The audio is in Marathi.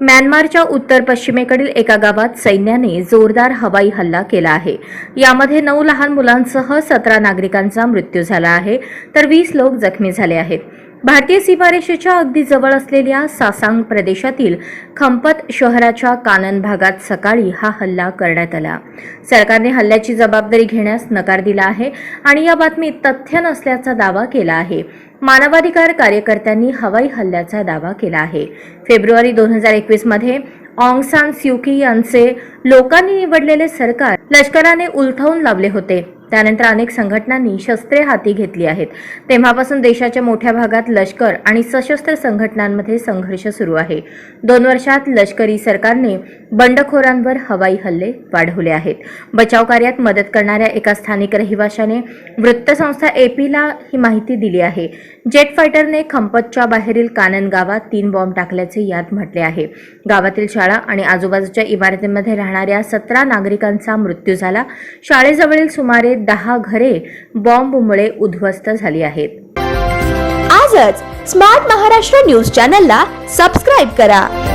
म्यानमारच्या उत्तर पश्चिमेकडील एका गावात सैन्याने जोरदार हवाई हल्ला केला आहे. यामध्ये नऊ लहान मुलांसह सतरा नागरिकांचा मृत्यू झाला आहे तर वीस लोक जखमी झाले आहेत. भारतीय सीमारेषेच्या अगदी जवळ असलेल्या सासांग प्रदेशातील खंपत शहराच्या कानन भागात सकाळी हा हल्ला करण्यात आला. सरकारने हल्ल्याची जबाबदारी घेण्यास नकार दिला आहे आणि या बातमीत तथ्य नसल्याचा दावा केला आहे. मानवाधिकार कार्यकर्त्यांनी हवाई हल्ल्याचा दावा केला आहे. फेब्रुवारी दोन हजार एकवीसमध्ये ऑंग सान स्युकी यांचे लोकांनी निवडलेले सरकार लष्कराने उलथवून लावले होते. त्यानंतर अनेक संघटनांनी शस्त्रे हाती घेतली आहेत. तेव्हापासून देशाच्या मोठ्या भागात लष्कर आणि सशस्त्र संघटनांमध्ये संघर्ष सुरू आहे. दोन वर्षात लष्करी सरकारने बंडखोरांवर हवाई हल्ले वाढवले आहेत. बचाव कार्यात मदत करणाऱ्या एका स्थानिक रहिवाशाने वृत्तसंस्था एपीला ही माहिती दिली आहे. जेट फायटरने खंपतच्या बाहेरील कानन गावात तीन बॉम्ब टाकल्याचे यात म्हटले आहे. गावातील शाळा आणि आजूबाजूच्या इमारतींमध्ये राहणाऱ्या सतरा नागरिकांचा मृत्यू झाला. शाळेजवळील सुमारे दहा घरे बॉम्बमुळे उद्ध्वस्त झाली आहेत. आजच स्मार्ट महाराष्ट्र न्यूज चॅनलला सबस्क्राईब करा.